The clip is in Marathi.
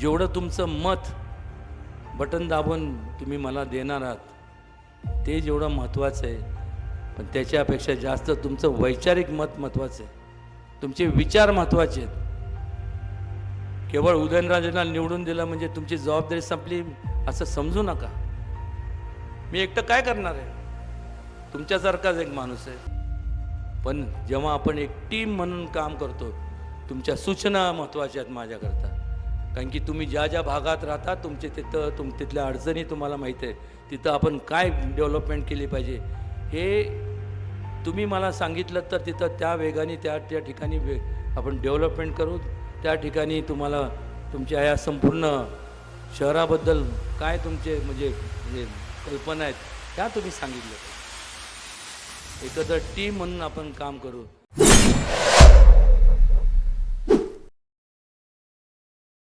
जेवढं तुमचं मत बटन दाबून तुम्ही मला देणार आहात ते जेवढं महत्त्वाचं आहे पण त्याच्यापेक्षा जास्त तुमचं वैचारिक मत महत्त्वाचं आहे. तुमचे विचार महत्त्वाचे आहेत. केवळ उदयनराजेंना निवडून दिलं म्हणजे तुमची जबाबदारी संपली असं समजू नका. मी एकटं काय करणार आहे? तुमच्यासारखाच एक माणूस आहे. पण जेव्हा आपण एक टीम म्हणून काम करतो तुमच्या सूचना महत्त्वाच्या आहेत माझ्याकरता. कारण की तुम्ही ज्या ज्या भागात राहता तुमचे तिथं तुम तिथल्या अडचणी तुम्हाला माहीत आहे. तिथं आपण काय डेव्हलपमेंट केली पाहिजे? हे तुम्ही मला सांगितलं तर तिथं त्या वेगाने त्या त्या ठिकाणी वे आपण डेव्हलपमेंट करू. त्या ठिकाणी तुम्हाला तुमच्या या संपूर्ण शहराबद्दल काय तुमचे म्हणजे म्हणजे कल्पना आहेत त्या तुम्ही सांगितलं एकत्र टीम म्हणून आपण काम करू.